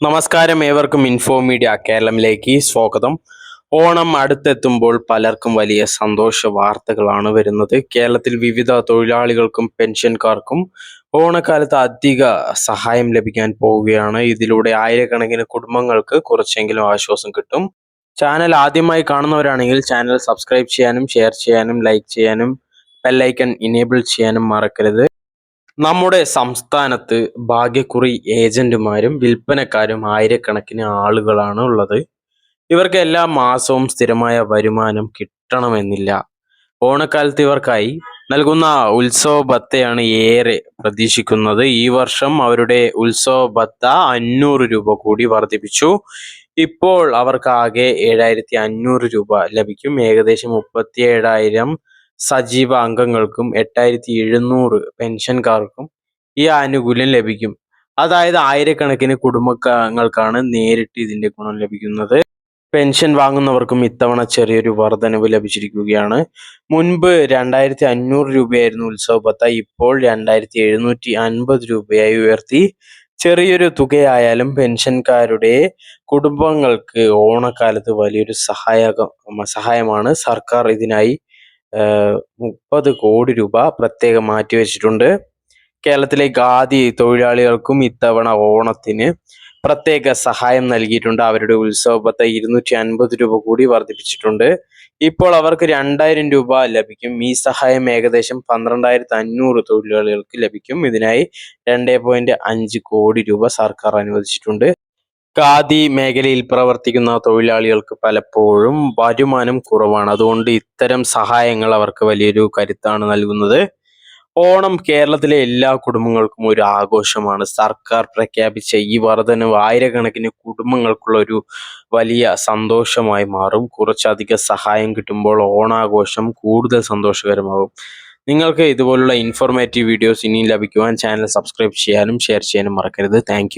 നമസ്കാരം ഏവർക്കും info media കേരളത്തിലേക്ക് സ്വാഗതം. ഓണം അടുത്തെത്തുമ്പോൾ പലർക്കും വലിയ സന്തോഷ വാർത്തകളാണ് വരുന്നത്. കേരളത്തിൽ വിവിധ തൊഴിലാളികൾക്കും പെൻഷൻകാർക്കും ഓണക്കാലത്ത് അധിക സഹായം ലഭിക്കാൻ പോവുകയാണ്. ഇതിലൂടെ ആയിരക്കണക്കിന് കുടുംബങ്ങൾക്ക് കുറച്ചെങ്കിലും ആശ്വാസം കിട്ടും. ചാനൽ ആദ്യമായി കാണുന്നവരാണെങ്കിൽ ചാനൽ സബ്സ്ക്രൈബ് ചെയ്യാനും ഷെയർ ചെയ്യാനും ലൈക്ക് ചെയ്യാനും ബെല്ലൈക്കൺ ഇനേബിൾ ചെയ്യാനും മറക്കരുത്. നമ്മുടെ സംസ്ഥാനത്ത് ഭാഗ്യക്കുറി ഏജന്റുമാരും വിൽപ്പനക്കാരും ആയിരക്കണക്കിന് ആളുകളാണ് ഉള്ളത്. ഇവർക്ക് എല്ലാ മാസവും സ്ഥിരമായ വരുമാനം കിട്ടണമെന്നില്ല. ഓണക്കാലത്ത് ഇവർക്കായി നൽകുന്ന ഉത്സവ ഭത്തയാണ് ഏറെ പ്രതീക്ഷിക്കുന്നത്. ഈ വർഷം അവരുടെ ഉത്സവ ഭത്ത അഞ്ഞൂറ് രൂപ കൂടി വർദ്ധിപ്പിച്ചു. ഇപ്പോൾ അവർക്ക് ആകെ ഏഴായിരത്തി അഞ്ഞൂറ് രൂപ ലഭിക്കും. ഏകദേശം മുപ്പത്തി ഏഴായിരം സജീവ അംഗങ്ങൾക്കും എട്ടായിരത്തി എഴുന്നൂറ് പെൻഷൻകാർക്കും ഈ ആനുകൂല്യം ലഭിക്കും. അതായത് ആയിരക്കണക്കിന് കുടുംബങ്ങൾക്കാണ് നേരിട്ട് ഇതിന്റെ ഗുണം ലഭിക്കുന്നത്. പെൻഷൻ വാങ്ങുന്നവർക്കും ഇത്തവണ ചെറിയൊരു വർധനവ് ലഭിച്ചിരിക്കുകയാണ്. മുൻപ് രണ്ടായിരത്തി അഞ്ഞൂറ് രൂപയായിരുന്നു ഉത്സവ ഭത്ത ഇപ്പോൾ രണ്ടായിരത്തി എഴുന്നൂറ്റി അൻപത് രൂപയായി ഉയർത്തി. ചെറിയൊരു തുകയായാലും പെൻഷൻകാരുടെ കുടുംബങ്ങൾക്ക് ഓണക്കാലത്ത് വലിയൊരു സഹായക സഹായമാണ് സർക്കാർ ഇതിനായി മുപ്പത് കോടി രൂപ പ്രത്യേകം മാറ്റിവെച്ചിട്ടുണ്ട് കേരളത്തിലെ ഖാദി തൊഴിലാളികൾക്കും ഇത്തവണ ഓണത്തിന് പ്രത്യേക സഹായം നൽകിയിട്ടുണ്ട്. അവരുടെ ഉത്സവത്തെ ഇരുന്നൂറ്റി അൻപത് രൂപ കൂടി വർദ്ധിപ്പിച്ചിട്ടുണ്ട്. ഇപ്പോൾ അവർക്ക് രണ്ടായിരം രൂപ ലഭിക്കും. ഈ സഹായം ഏകദേശം പന്ത്രണ്ടായിരത്തി അഞ്ഞൂറ് തൊഴിലാളികൾക്ക് ലഭിക്കും. ഇതിനായി രണ്ടേ പോയിന്റ് അഞ്ച് കോടി രൂപ സർക്കാർ അനുവദിച്ചിട്ടുണ്ട്. ഖാദി മേഖലയിൽ പ്രവർത്തിക്കുന്ന തൊഴിലാളികൾക്ക് പലപ്പോഴും വരുമാനം കുറവാണ്. അതുകൊണ്ട് ഇത്തരം സഹായങ്ങൾ അവർക്ക് വലിയൊരു കരുത്താണ് നൽകുന്നത്. ഓണം കേരളത്തിലെ എല്ലാ കുടുംബങ്ങൾക്കും ഒരു ആഘോഷമാണ്. സർക്കാർ പ്രഖ്യാപിച്ച ഈ വർധനവ് ആയിരക്കണക്കിന് കുടുംബങ്ങൾക്കുള്ള ഒരു വലിയ സന്തോഷമായി മാറും. കുറച്ചധികം സഹായം കിട്ടുമ്പോൾ ഓണാഘോഷം കൂടുതൽ സന്തോഷകരമാകും. നിങ്ങൾക്ക് ഇതുപോലുള്ള ഇൻഫോർമേറ്റീവ് വീഡിയോസ് ഇനിയും ലഭിക്കുവാൻ ചാനൽ സബ്സ്ക്രൈബ് ചെയ്യാനും ഷെയർ ചെയ്യാനും മറക്കരുത്. താങ്ക്